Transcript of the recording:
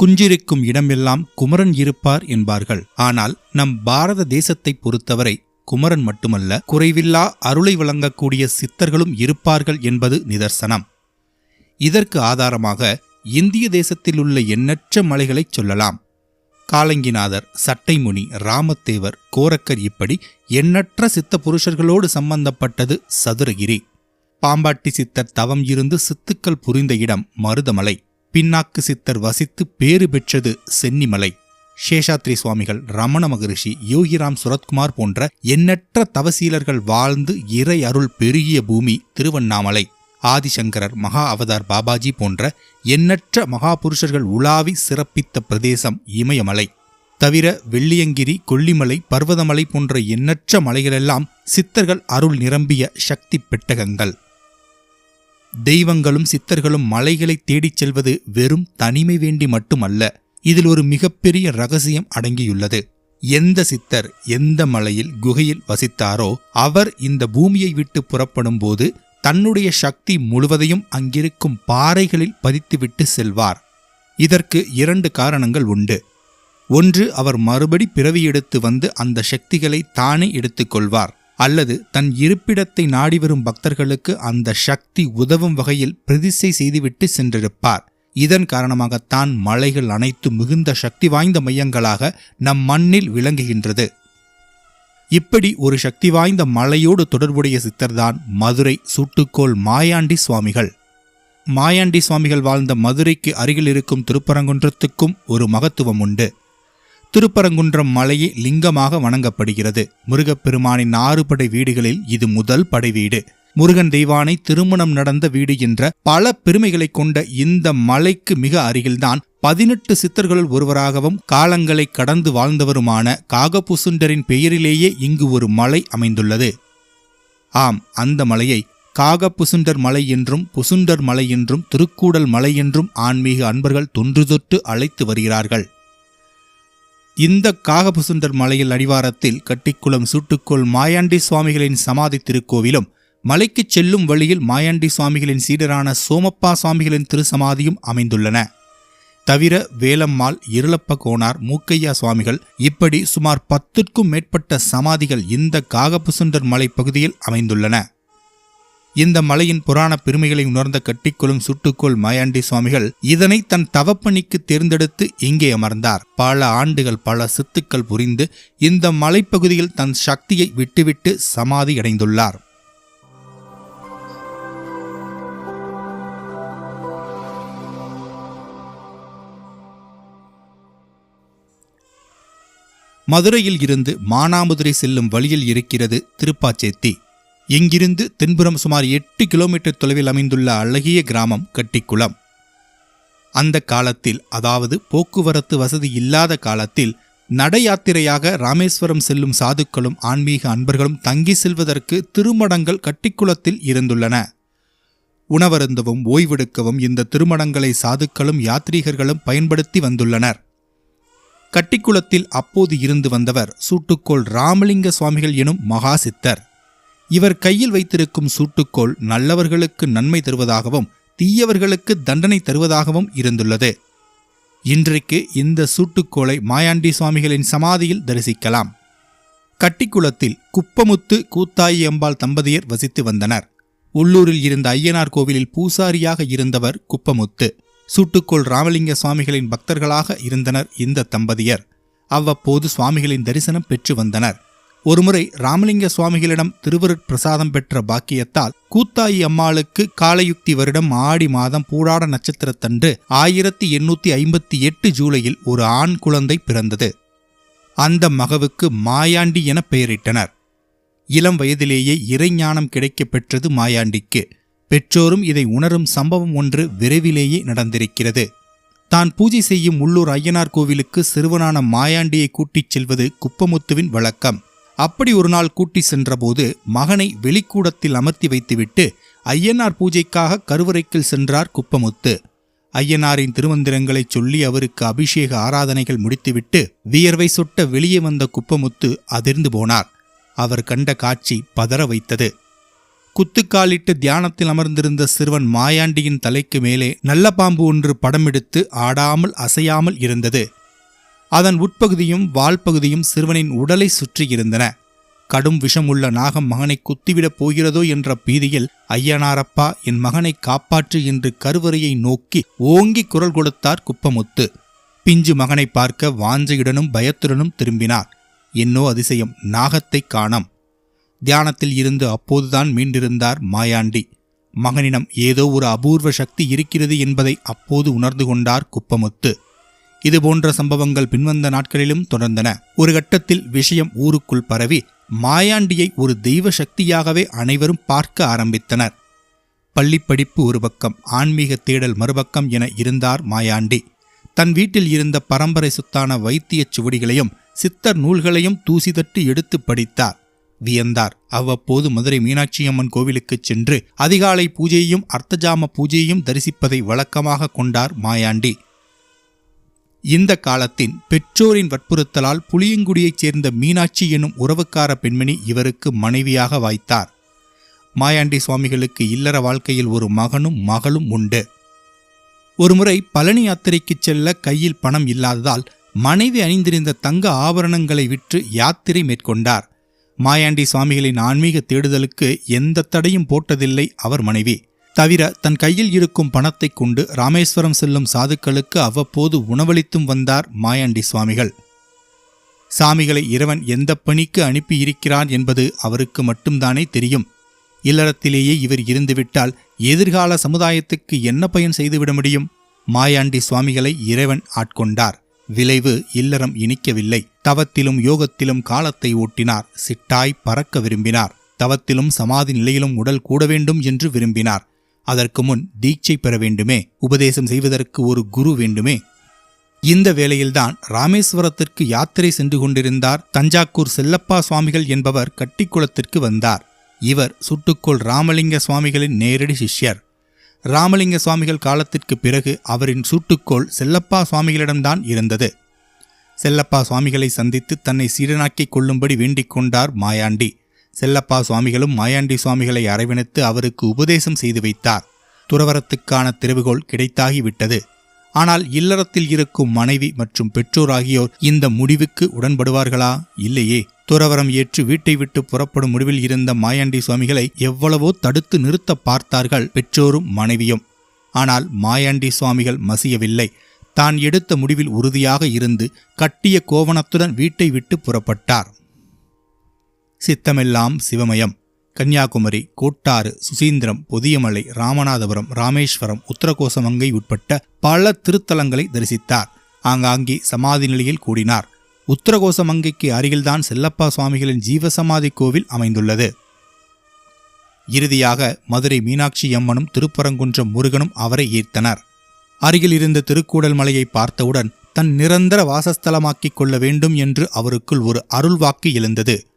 குஞ்சிருக்கும் இடமெல்லாம் குமரன் இருப்பார் என்பார்கள். ஆனால் நம் பாரத தேசத்தை பொறுத்தவரை குமரன் மட்டுமல்ல குறைவில்லா அருளை வழங்கக்கூடிய சித்தர்களும் இருப்பார்கள் என்பது நிதர்சனம். இதற்கு ஆதாரமாக இந்திய தேசத்தில் உள்ள எண்ணற்ற மலைகளைச் சொல்லலாம். காலங்கிநாதர் சட்டைமுனி ராமத்தேவர் கோரக்கர் இப்படி எண்ணற்ற சித்த புருஷர்களோடு சம்பந்தப்பட்டது சதுரகிரி. பாம்பாட்டி சித்தர் தவம் இருந்து சித்துக்கள் புரிந்த இடம் மருதமலை. பின்னாக்கு சித்தர் வசித்து பேறு பெற்றது சென்னிமலை. சேஷாத்ரி சுவாமிகள் ரமண மகரிஷி யோகிராம் சுரத்குமார் போன்ற எண்ணற்ற தவசீலர்கள் வாழ்ந்து இறை அருள் பெருகிய பூமி திருவண்ணாமலை. ஆதிசங்கரர் மகா அவதார் பாபாஜி போன்ற எண்ணற்ற மகாபுருஷர்கள் உலாவி சிறப்பித்த பிரதேசம் இமயமலை. தவிர வெள்ளியங்கிரி கொல்லிமலை பர்வதமலை போன்ற எண்ணற்ற மலைகளெல்லாம் சித்தர்கள் அருள் நிரம்பிய சக்தி பெட்டகங்கள். தெய்வங்களும் சித்தர்களும் மலைகளை தேடிச் செல்வது வெறும் தனிமை வேண்டி மட்டுமல்ல இதில் ஒரு மிகப்பெரிய ரகசியம் அடங்கியுள்ளது. எந்த சித்தர் எந்த மலையில் குகையில் வசித்தாரோ அவர் இந்த பூமியை விட்டு புறப்படும் போது தன்னுடைய சக்தி முழுவதையும் அங்கிருக்கும் பாறைகளில் பதித்துவிட்டு செல்வார். இதற்கு இரண்டு காரணங்கள் உண்டு. ஒன்று அவர் மறுபடி பிறவி எடுத்து வந்து அந்த சக்திகளை தானே எடுத்துக்கொள்வார் அல்லது தன் இருப்பிடத்தை நாடி வரும் பக்தர்களுக்கு அந்த சக்தி உதவும் வகையில் பிரதிஷ்டை செய்துவிட்டு சென்றிருப்பார். இதன் காரணமாகத்தான் மலைகள் அனைத்து மிகுந்த சக்தி வாய்ந்த மையங்களாக நம் மண்ணில் விளங்குகின்றது. இப்படி ஒரு சக்தி வாய்ந்த மலையோடு தொடர்புடைய சித்தர்தான் மதுரை சூட்டுக்கோள் மாயாண்டி சுவாமிகள். மாயாண்டி சுவாமிகள் வாழ்ந்த மதுரைக்கு அருகில் இருக்கும் திருப்பரங்குன்றத்துக்கும் ஒரு மகத்துவம் உண்டு. திருப்பரங்குன்றம் மலையே லிங்கமாக வணங்கப்படுகிறது. முருகப்பெருமானின் ஆறு படை வீடுகளில் இது முதல் படை வீடு. முருகன் தெய்வானை திருமணம் நடந்த வீடு என்ற பல பெருமைகளைக் கொண்ட இந்த மலைக்கு மிக அருகில்தான் பதினெட்டு சித்தர்களுள் ஒருவராகவும் காலங்களை கடந்து வாழ்ந்தவருமான காகபுசுண்டரின் பெயரிலேயே இங்கு ஒரு மலை அமைந்துள்ளது. ஆம் அந்த மலையை காகபுசுண்டர் மலை என்றும் புசுண்டர் மலை என்றும் திருக்கூடல் மலை என்றும் ஆன்மீக அன்பர்கள் தொன்று தொட்டு அழைத்து வருகிறார்கள். இந்த காகபசுந்தர் மலையில் அடிவாரத்தில் கட்டிக்குளம் சூட்டுக்கோள் மாயாண்டி சுவாமிகளின் சமாதி திருக்கோவிலும் மலைக்குச் செல்லும் வழியில் மாயாண்டி சுவாமிகளின் சீடரான சோமப்பா சுவாமிகளின் திருசமாதியும் அமைந்துள்ளன. தவிர வேலம்மாள் இருளப்ப கோனார் மூக்கையா சுவாமிகள் இப்படி சுமார் பத்துக்கும் மேற்பட்ட சமாதிகள் இந்த காகபசுந்தர் மலை பகுதியில் அமைந்துள்ளன. இந்த மலையின் புராண பெருமைகளை உணர்ந்த கட்டிக்கொள்ளும் சுட்டுக்கோள் மாயாண்டி சுவாமிகள் இதனை தன் தவப்பணிக்கு தேர்ந்தெடுத்து இங்கே அமர்ந்தார். பல ஆண்டுகள் பல சித்துக்கள் புரிந்து இந்த மலைப்பகுதியில் தன் சக்தியை விட்டுவிட்டு சமாதி அடைந்துள்ளார். மதுரையில் இருந்து மானாமதுரை செல்லும் வழியில் இருக்கிறது திருப்பாச்சேத்தி. இங்கிருந்து தென்புறம் சுமார் எட்டு கிலோமீட்டர் தொலைவில் அமைந்துள்ள அழகிய கிராமம் கட்டிக்குளம். அந்த காலத்தில் அதாவது போக்குவரத்து வசதி இல்லாத காலத்தில் நட யாத்திரையாக ராமேஸ்வரம் செல்லும் சாதுக்களும் ஆன்மீக அன்பர்களும் தங்கி செல்வதற்கு திருமடங்கள் கட்டிக்குளத்தில் இருந்துள்ளன. உணவருந்தவும் ஓய்வெடுக்கவும் இந்த திருமணங்களை சாதுக்களும் யாத்ரீகர்களும் பயன்படுத்தி வந்துள்ளனர். கட்டிக்குளத்தில் அப்போது இருந்து வந்தவர் சூட்டுக்கோள் ராமலிங்க சுவாமிகள் எனும் மகா சித்தர் இவர் கையில் வைத்திருக்கும் சூட்டுக்கோள் நல்லவர்களுக்கு நன்மை தருவதாகவும் தீயவர்களுக்கு தண்டனை தருவதாகவும் இருந்துள்ளது. இன்றைக்கு இந்த சூட்டுக்கோளை மாயாண்டி சுவாமிகளின் சமாதியில் தரிசிக்கலாம். கட்டிக்குளத்தில் குப்பமுத்து கூத்தாயி அம்பாள் தம்பதியர் வசித்து வந்தனர். உள்ளூரில் இருந்த ஐயனார் கோவிலில் பூசாரியாக இருந்தவர் குப்பமுத்து. சூட்டுக்கோள் ராமலிங்க சுவாமிகளின் பக்தர்களாக இருந்தனர் இந்த தம்பதியர். அவ்வப்போது சுவாமிகளின் தரிசனம் பெற்று வந்தனர். ஒருமுறை ராமலிங்க சுவாமிகளிடம் திருவருட் பிரசாதம் பெற்ற பாக்கியத்தால் கூத்தாயி அம்மாளுக்கு காலயுக்தி வருடம் ஆடி மாதம் பூடாட நட்சத்திரத்தன்று ஆயிரத்தி எண்ணூத்தி ஐம்பத்தி எட்டு ஜூலையில் ஒரு ஆண் குழந்தை பிறந்தது. அந்த மகவுக்கு மாயாண்டி என பெயரிட்டனர். இளம் வயதிலேயே இறைஞானம் கிடைக்கப் பெற்றது மாயாண்டிக்கு. பெற்றோரும் இதை உணரும் சம்பவம் ஒன்று விரைவிலேயே நடந்திருக்கிறது. தான் பூஜை செய்யும் உள்ளூர் ஐயனார் கோவிலுக்கு சிறுவனான மாயாண்டியை கூட்டிச் செல்வது குப்பமுத்துவின் வழக்கம். அப்படி ஒரு நாள் கூட்டி சென்றபோது மகனை வெளிக்கூடத்தில் அமர்த்தி வைத்துவிட்டு ஐயனார் பூஜைக்காக கருவறைக்குள் சென்றார் குப்பமுத்து. ஐயனாரின் திருமந்திரங்களைச் சொல்லி அவருக்கு அபிஷேக ஆராதனைகள் முடித்துவிட்டு வியர்வை சொட்ட வெளியே வந்த குப்பமுத்து அதிர்ந்து போனார். அவர் கண்ட காட்சி பதற வைத்தது. குத்துக்காலிட்டு தியானத்தில் அமர்ந்திருந்த சிறுவன் மாயாண்டியின் தலைக்கு மேலே நல்ல பாம்பு ஒன்று படமெடுத்து ஆடாமல் அசையாமல் இருந்தது. அதன் உட்பகுதியும் வால்பகுதியும் சிறுவனின் உடலை சுற்றியிருந்தன கடும் விஷமுள்ள நாகம் மகனை குத்திவிடப் போகிறதோ என்ற பீதியில் ஐயனாரப்பா என் மகனை காப்பாற்று என்று கருவறையை நோக்கி ஓங்கி குரல் கொடுத்தார் குப்பமுத்து. பிஞ்சு மகனை பார்க்க வாஞ்சையுடனும் பயத்துடனும் திரும்பினார். என்னோ அதிசயம் நாகத்தைக் காணம். தியானத்தில் இருந்து அப்போதுதான் மீண்டிருந்தார் மாயாண்டி. மகனிடம் ஏதோ ஒரு அபூர்வ சக்தி இருக்கிறது என்பதை அப்போது உணர்ந்து கொண்டார் குப்பமுத்து. இதுபோன்ற சம்பவங்கள் பின்வந்த நாட்களிலும் தொடர்ந்தன. ஒரு கட்டத்தில் விஷயம் ஊருக்குள் பரவி மாயாண்டியை ஒரு தெய்வ சக்தியாகவே அனைவரும் பார்க்க ஆரம்பித்தனர். பள்ளிப்படிப்பு ஒரு பக்கம் ஆன்மீக தேடல் மறுபக்கம் என இருந்தார் மாயாண்டி. தன் வீட்டில் இருந்த பரம்பரை சொத்தான வைத்தியச் சுவடிகளையும் சித்தர் நூல்களையும் தூசி தட்டி எடுத்து படித்தார். வியந்தார். அவ்வப்போது மதுரை மீனாட்சியம்மன் கோவிலுக்குச் சென்று அதிகாலை பூஜையையும் அர்த்தஜாம பூஜையையும் தரிசிப்பதை வழக்கமாக கொண்டார் மாயாண்டி. இந்த காலத்தின் பெற்றோரின் வற்புறுத்தலால் புளியங்குடியைச் சேர்ந்த மீனாட்சி எனும் உறவுக்கார பெண்மணி இவருக்கு மனைவியாக வாய்த்தார். மாயாண்டி சுவாமிகளுக்கு இல்லற வாழ்க்கையில் ஒரு மகனும் மகளும் உண்டு. ஒருமுறை பழனி யாத்திரைக்குச் செல்ல கையில் பணம் இல்லாததால் மனைவி அணிந்திருந்த தங்க ஆபரணங்களை விற்று யாத்திரை மேற்கொண்டார். மாயாண்டி சுவாமிகளின் ஆன்மீக தேடுதலுக்கு எந்த தடையும் போட்டதில்லை அவர் மனைவி. தவிர தன் கையில் இருக்கும் பணத்தைக் கொண்டு ராமேஸ்வரம் செல்லும் சாதுக்களுக்கு அவ்வப்போது உணவளித்தும் வந்தார் மாயாண்டி சுவாமிகள். சாமிகளை இறைவன் எந்த பணிக்கு அனுப்பியிருக்கிறான் என்பது அவருக்கு மட்டும்தானே தெரியும். இல்லறத்திலேயே இவர் இருந்துவிட்டால் எதிர்கால சமுதாயத்துக்கு என்ன பயன் செய்துவிட முடியும்? மாயாண்டி சுவாமிகளை இறைவன் ஆட்கொண்டார். விளைவு இல்லறம் இனிக்கவில்லை. தவத்திலும் யோகத்திலும் காலத்தை ஓட்டினார். சிட்டாய் பறக்க விரும்பினார். தவத்திலும் சமாதி நிலையிலும் உடல் கூட வேண்டும் என்று விரும்பினார். அதற்கு முன் தீட்சை பெற வேண்டுமே உபதேசம் செய்வதற்கு ஒரு குரு வேண்டுமே. இந்த வேளையில்தான் ராமேஸ்வரத்திற்கு யாத்திரை சென்று கொண்டிருந்தார் தஞ்சாக்கூர் செல்லப்பா சுவாமிகள் என்பவர் கட்டிக்குளத்திற்கு வந்தார். இவர் சுட்டுக்கோள் ராமலிங்க சுவாமிகளின் நேரடி சிஷ்யர். ராமலிங்க சுவாமிகள் காலத்திற்கு பிறகு அவரின் சூட்டுக்கோள் செல்லப்பா சுவாமிகளிடம்தான் இருந்தது. செல்லப்பா சுவாமிகளை சந்தித்து தன்னை சீடனாக்கிக் கொள்ளும்படி வேண்டிக் கொண்டார் மாயாண்டி. செல்லப்பா சுவாமிகளும் மாயாண்டி சுவாமிகளை அரவணைத்து அவருக்கு உபதேசம் செய்து வைத்தார். துறவரத்துக்கான திறவுகோள் கிடைத்தாகிவிட்டது. ஆனால் இல்லறத்தில் இருக்கும் மனைவி மற்றும் பெற்றோர் ஆகியோர் இந்த முடிவுக்கு உடன்படுவார்களா? இல்லையே. துறவரம் ஏற்று வீட்டை விட்டு புறப்படும் முடிவில் இருந்த மாயாண்டி சுவாமிகளை எவ்வளவோ தடுத்து நிறுத்த பார்த்தார்கள் பெற்றோரும் மனைவியும். ஆனால் மாயாண்டி சுவாமிகள் மசியவில்லை. தான் எடுத்த முடிவில் உறுதியாக இருந்து கட்டிய கோவணத்துடன் வீட்டை விட்டு புறப்பட்டார். சித்தமெல்லாம் சிவமயம். கன்னியாகுமரி கோட்டாறு சுசீந்திரம் பொதியமலை ராமநாதபுரம் ராமேஸ்வரம் உத்தரகோசமங்கை உட்பட்ட பல திருத்தலங்களை தரிசித்தார். ஆங்காங்கே சமாதி நிலையில் கூடினார். உத்தரகோசமங்கைக்கு அருகில்தான் செல்லப்பா சுவாமிகளின் ஜீவசமாதி கோவில் அமைந்துள்ளது. இறுதியாக மதுரை மீனாட்சி அம்மனும் திருப்பரங்குன்றம் முருகனும் அவரை ஈர்த்தனர். அருகில் இருந்த திருக்கூடல் மலையை பார்த்தவுடன் தன் நிரந்தர வாசஸ்தலமாக்கிக் கொள்ள வேண்டும் என்று அவருக்குள் ஒரு அருள்வாக்கு எழுந்தது.